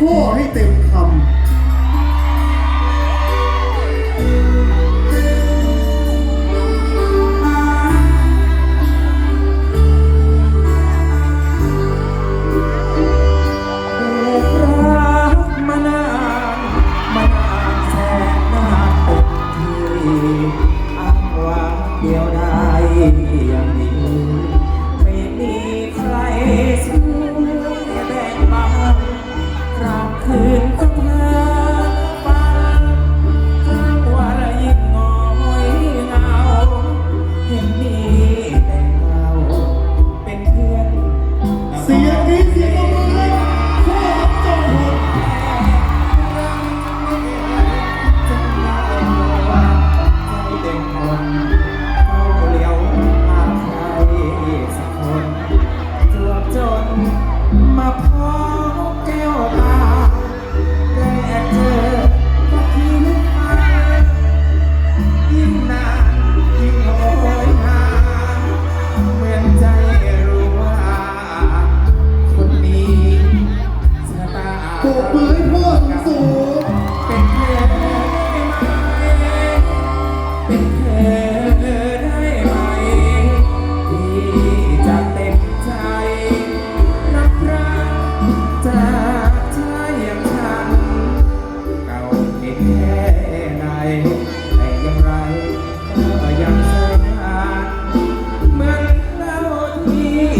พ่อให้เต็ม คืน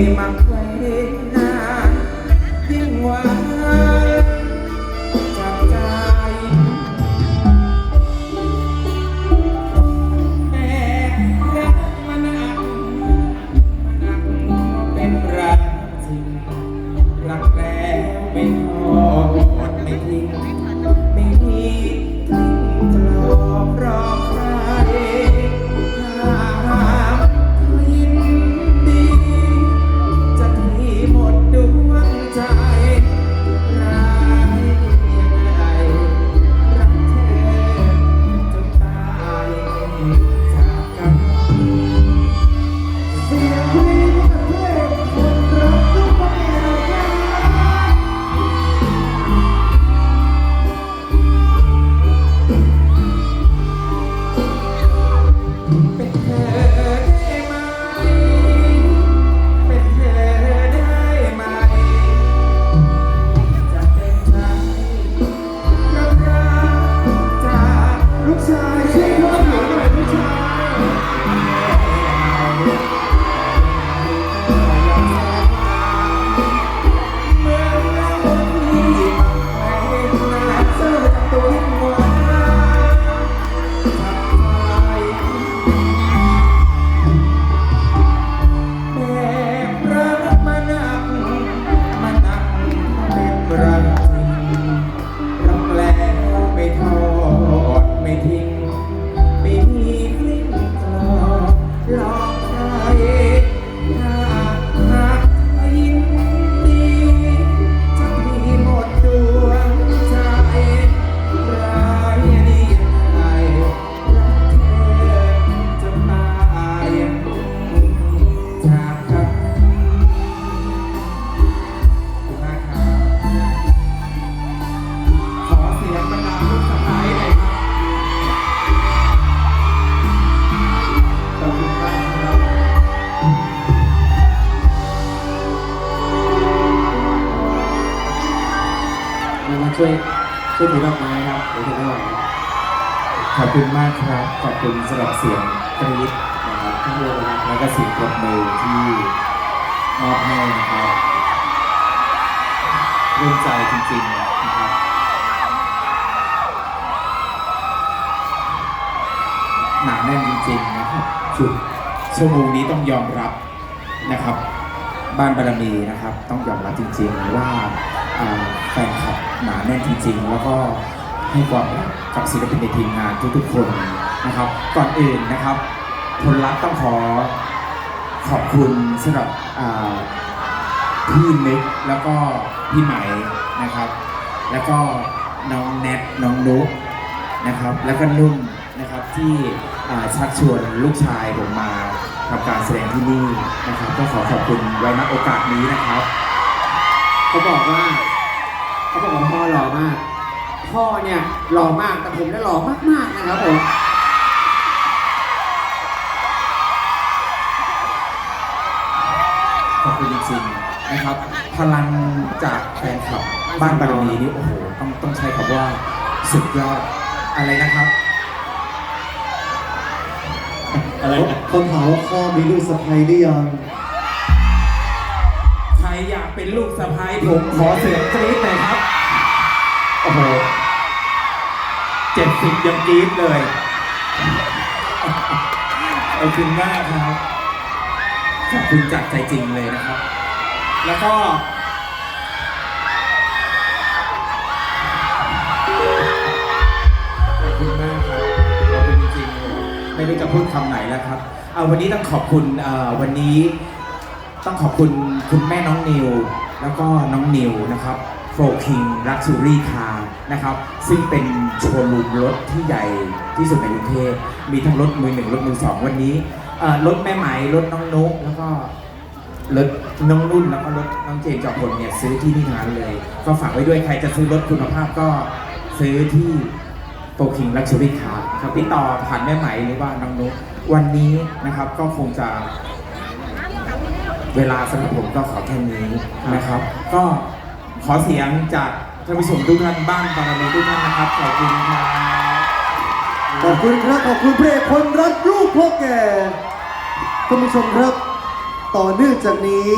ที่ คุณมากครับ ขอบคุณสำหรับเสียงกรี๊ดนะครับทั้งเรือเลยนะแล้วก็เสียงปรบมือที่มอบให้นะครับร่วมใจจริงๆนะครับหนาแน่นจริงๆนะครับสุดชั่วโมงนี้ต้องยอมรับนะครับ บ้านบารมีนะครับ ต้องยอมรับจริงๆว่าแฟนคลับหนาแน่นจริงๆ แล้วก็ ให้ความรักกับศิลปินในทีมงานทุกๆคนนะครับ ก่อนอื่นนะครับผลลัพธ์ต้องขอขอบคุณสำหรับพี่นึกแล้วก็พี่ไหมนะครับ แล้วก็น้องแนทน้องนุ๊กนะครับ แล้วก็นุ่มนะครับที่ชักชวนลูกชายผมมาทำการแสดงที่นี่นะครับ ก็ขอขอบคุณไว้ณโอกาสนี้นะครับ เขาบอกว่า เขาบอกว่าพ่อหล่อมาก พ่อเนี่ยหล่อมากแต่ผมเนี่ยหล่อมากๆนะครับผมขอบคุณจริงๆนะครับ พลังจากแฟนคลับบ้านบารมีนี่โอ้โหต้องต้องใช้คำว่าสุดยอดอะไรนะครับอะไรนะเขาถามว่าพ่อมีลูกสะใภ้หรือยังใครอยากเป็นลูกสะพ้ายผมขอเสียงกรี๊ดหน่อยครับ โอ้โหเจ็ดสิบยังกรี๊ดเลยขอบคุณมากครับขอบคุณจากใจจริงเลยนะครับ แล้วก็ขอบคุณมากครับขอบคุณจริงๆเลยไม่รู้จะพูดคำไหนแล้วครับเอาวันนี้ต้องขอบคุณเอ่อวันนี้ ต้องขอบคุณคุณแม่น้องนิว แล้วก็น้องนิวนะครับ โฟคิงรักซูรี่คาร์นะครับ ซึ่งเป็นโชว์รูมรถที่ใหญ่ที่สุดในกรุงเทพมีทั้งรถมือหนึ่งรถมือสองวันนี้รถแม่ไหมรถน้องนุ๊กแล้วก็รถน้องนุ่นแล้วก็รถน้องเจนจอมพลเนี่ยซื้อที่นี่ทั้งนั้นเลย ก็ฝากไว้ด้วยใครจะซื้อรถคุณภาพก็ซื้อที่โฟคิงรักซูรี่คาร์ครับติดต่อผ่านแม่ไหมหรือว่าน้องนุ๊กวันนี้นะครับก็คงจะ เวลาสำหรับผมก็ขอแค่นี้นะครับ ก็ ขอเสียงจากท่านผู้ชมทุกท่านบ้านบารมีทุกท่านนะครับขอบคุณครับขอบคุณครับขอบคุณพระเอกคนรักลูกพ่อแก่ท่านผู้ชมครับ ต่อเนื่องจากนี้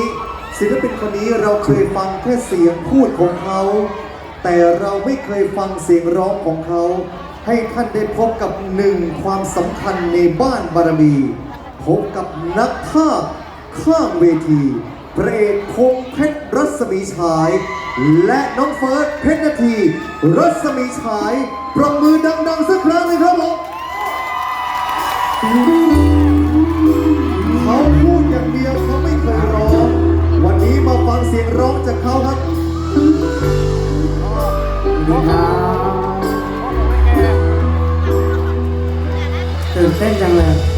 ศิลปินคนนี้เราเคยฟังแค่เสียงพูดของเขา แต่เราไม่เคยฟังเสียงร้องของเขา ให้ท่านได้พบกับหนึ่งความสำคัญในบ้านบารมีพบกับนักภาข้างเวที พระเอกคงเพชรรัศมีฉาย และน้องเฟิร์สเพชรนาที รัศมีฉายปรบมือดังๆสักครั้งเลยครับผมเขาพูดอย่างเดียวเขาไม่เคยร้อง วันนี้มาฟังเสียงร้องจากเขาครับดีครับตื่นเต้นจังเลย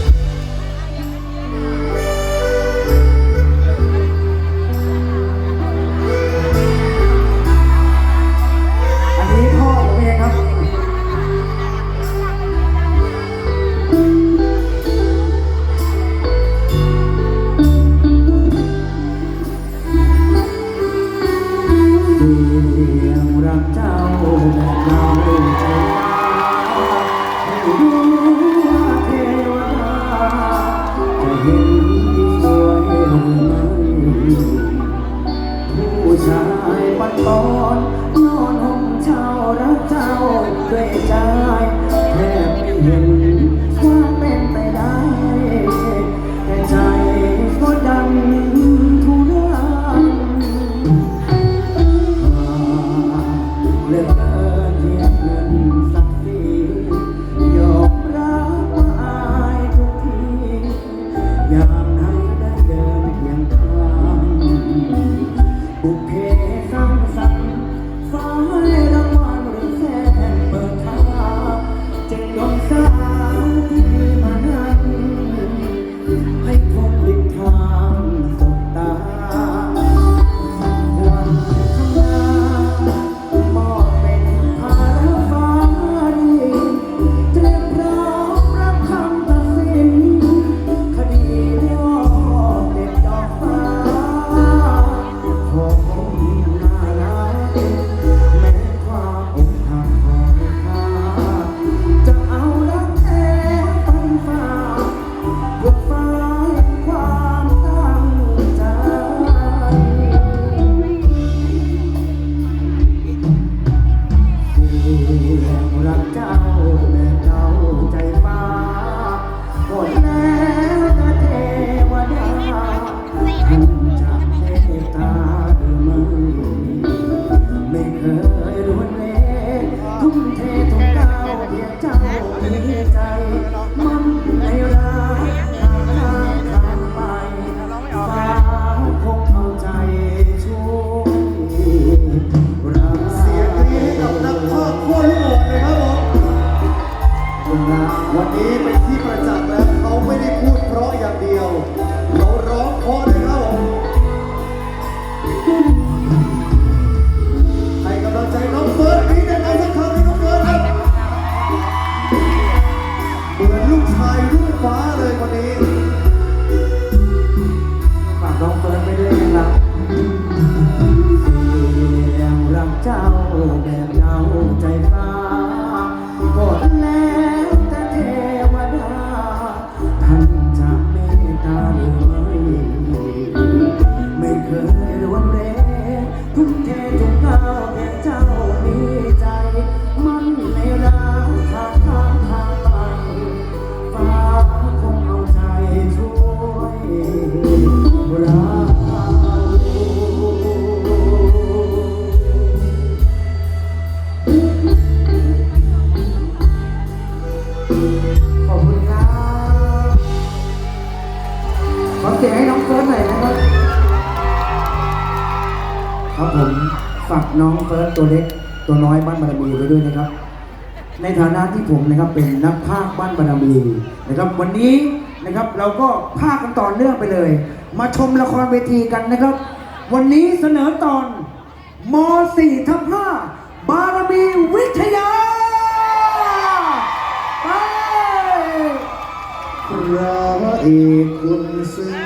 ให้กำลังใจน้องเฟิร์สพี่ได้ไหมสักคำให้น้องเฟิร์สครัเหมืลูกชายลูกฟ้า ตัวเล็กตัวน้อยบ้านบารมีไว้ด้วยนะครับ ในฐานะที่ผมนะครับเป็นนักภาคบ้านบารมีนะครับ วันนี้นะครับเราก็ภาคกันต่อเนื่องไปเลย มาชมละครเวทีกันนะครับ วันนี้เสนอตอนม .4 ทับ5บารมีวิทยาไปพระเอกคุณซึ่ง